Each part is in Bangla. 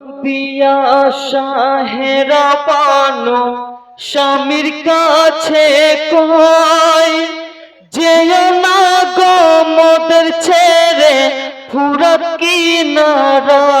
দিয়া শাহেরা স্বামীর কাছে কয় যেও না গো মোদের ছেড়ে ফুরত কিনারায়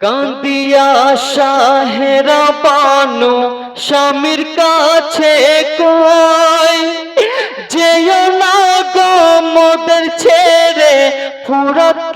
কান্দিয়া শাহেরা পানো স্বামীর কাছে কয় যেও না গো মোদের ছেড়ে ফুরত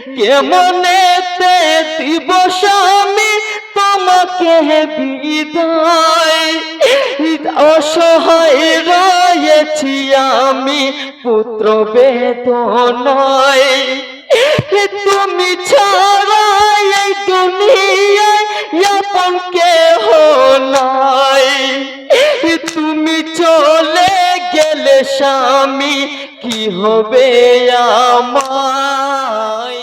কেমনেতে দিব স্বামী? তোমাকে বিদায়। অসহায় রয়েছি আমি, পুত্র বেদনায়। তুমি ছাড়া এই দুনিয়ায় আপন কেহ নাই। তুমি চলে গেলে স্বামী, কি হবে আমায়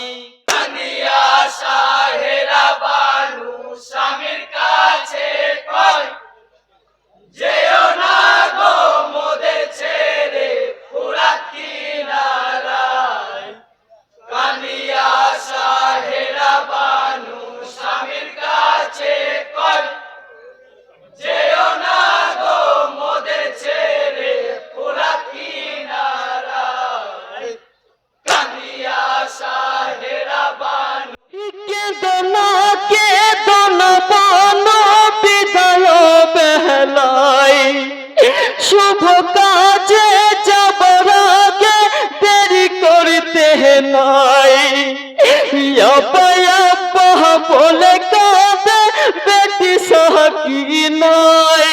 সাকি নাই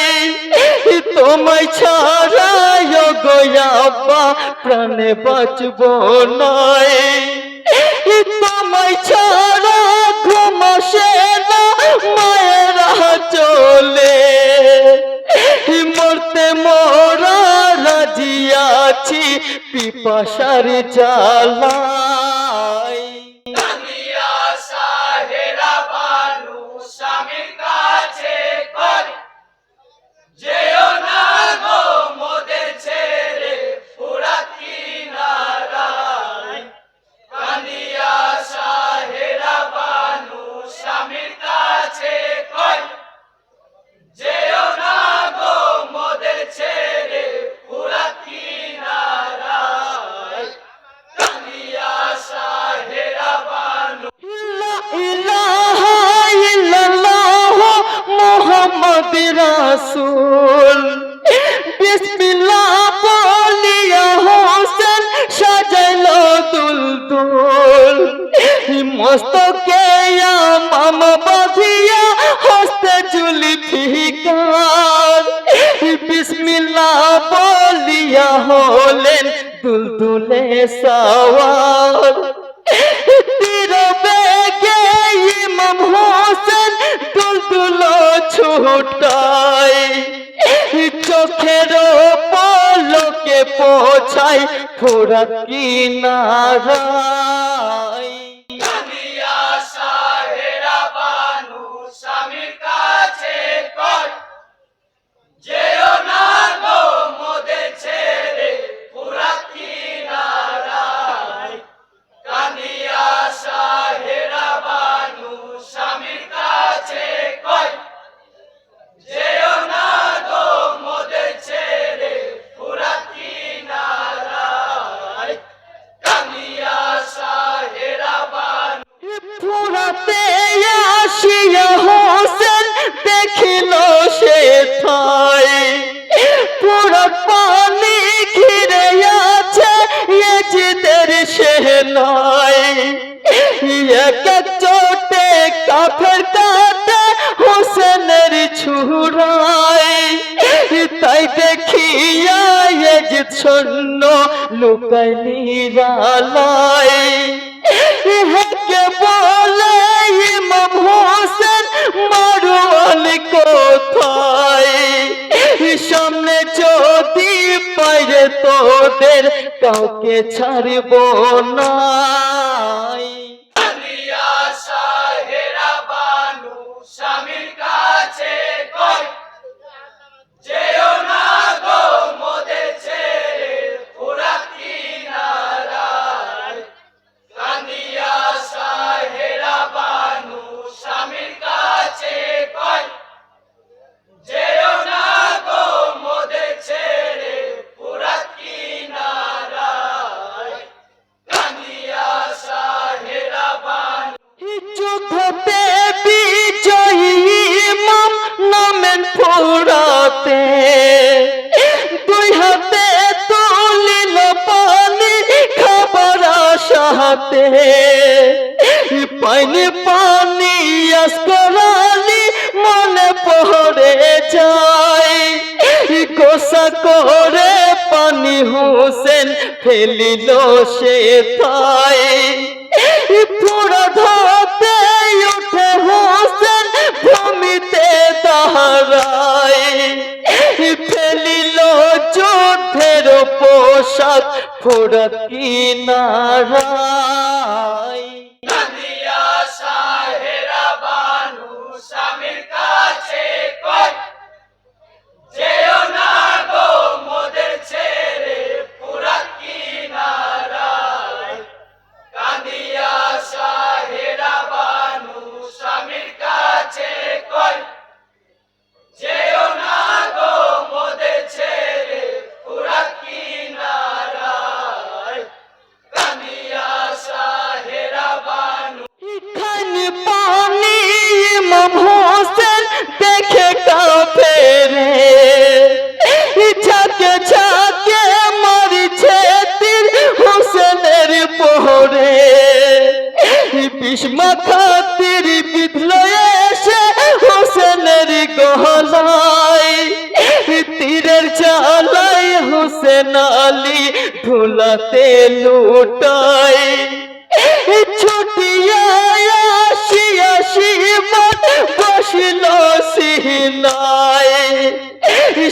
তোমায় ছাড়া গয়াবা প্রাণে বাঁচব নাই তোমায় ছাড়া ঘুম আসে না, মায়েরা চলে মরতে মোরা রাজি আছি, পিপাসার জ্বালাই হলেন তুলতুলে সওয়ার তীর বেগে ইমাম হোসেন তুলতুল ছুটাই চোখের পলকে পৌঁছাই কি কিনারায় লুকাই নিরালাই হেকে বলে ইমাম হোসেন, মারুয়াল কোথায়? সামনে যদি পাইরে তোদের, কাউকে ছাড়ব না। আশাতে পানি পানি আসকরালি মনে পড়ে যায়। গোসা করে পানি হোসেন ফেলিল সে থাই পুরা ধরতে উঠে হোসেন ভূমিতে দাঁড়ায় ফেলিল যুদ্ধের পোশাক ফুরা কিনারায়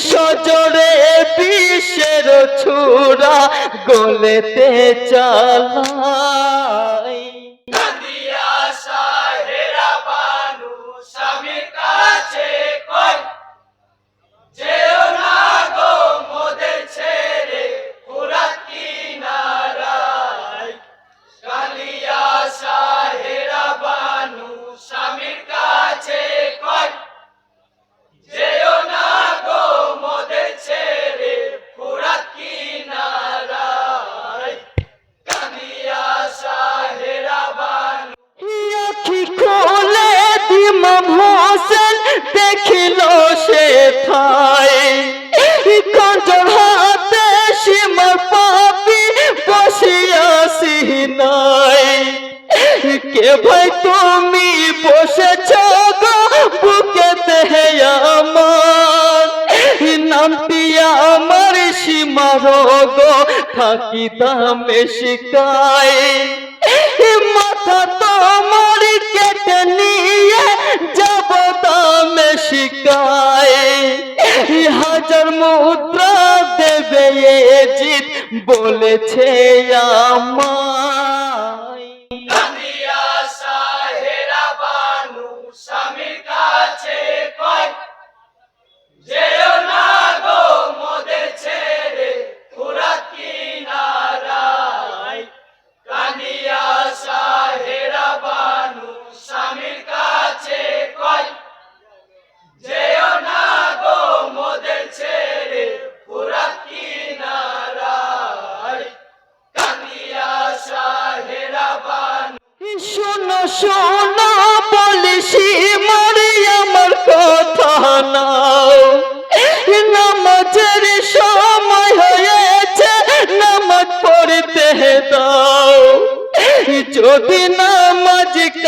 সজরে বিষের ছুরা গলেতে চালাই বসিয়া সিনাই কে ভাই তুমি বসেছ বুকেতে আমার? নামটি আমার সীমার গো থাকিতাম শিকায় মাথা তোমার কেটে নিয়ে যাব দামে শিকায় হাজার মুদ্রা দেবে জিত বলেছে আমায়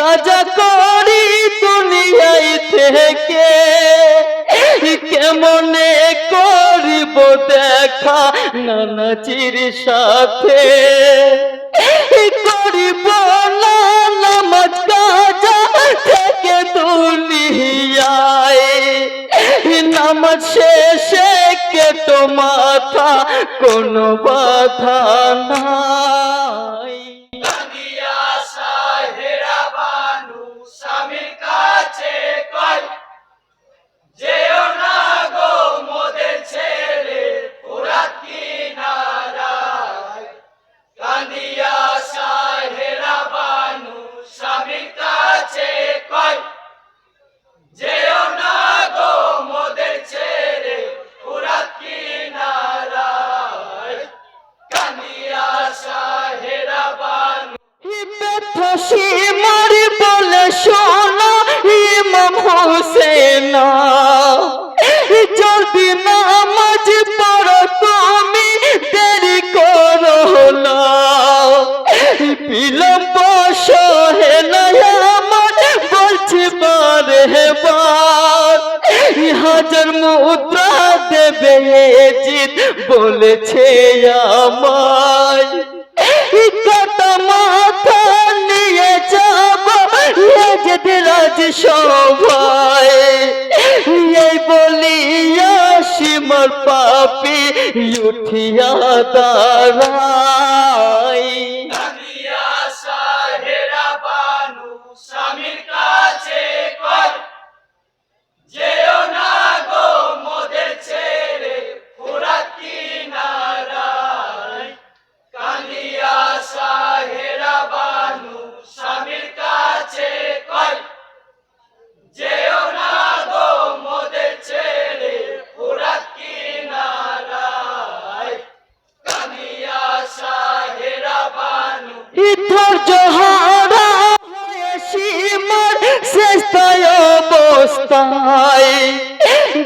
কাজা করি দুনিয়ায় থেকে। কেমনে করিব দেখা নানাজির সাথে। করিব না নামাজ শেষে কেটো মাথা কোনো বাধা নাই হাজার মুদ্রা দেবে জিত বলেছে আমায়। মাথা নিয়ে যাব যেতে রাজ এই বলিয়া সীমার পাপি উঠিয়া দাঁড়াই ধৈর্য হারা সীমার শেষতায় অবস্থায়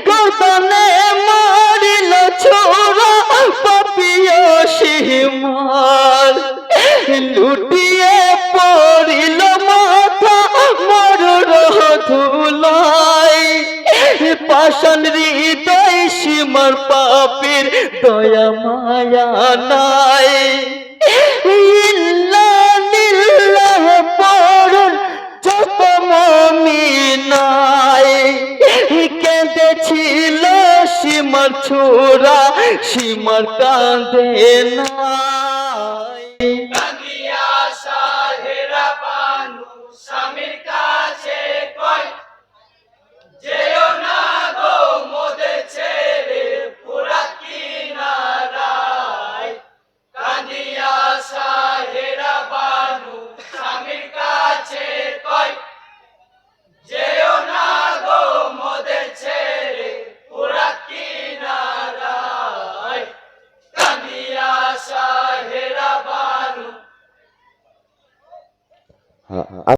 গর্দনে মারিল ছোড়া পাপিয় সীমার লুটিয়ে পড়িল মাথা মরুর ধুলাই পাষাণ হৃদয় সীমার পাপের দয়া মায়া নাই। ছোড়া সীমার কাঁদে নাই।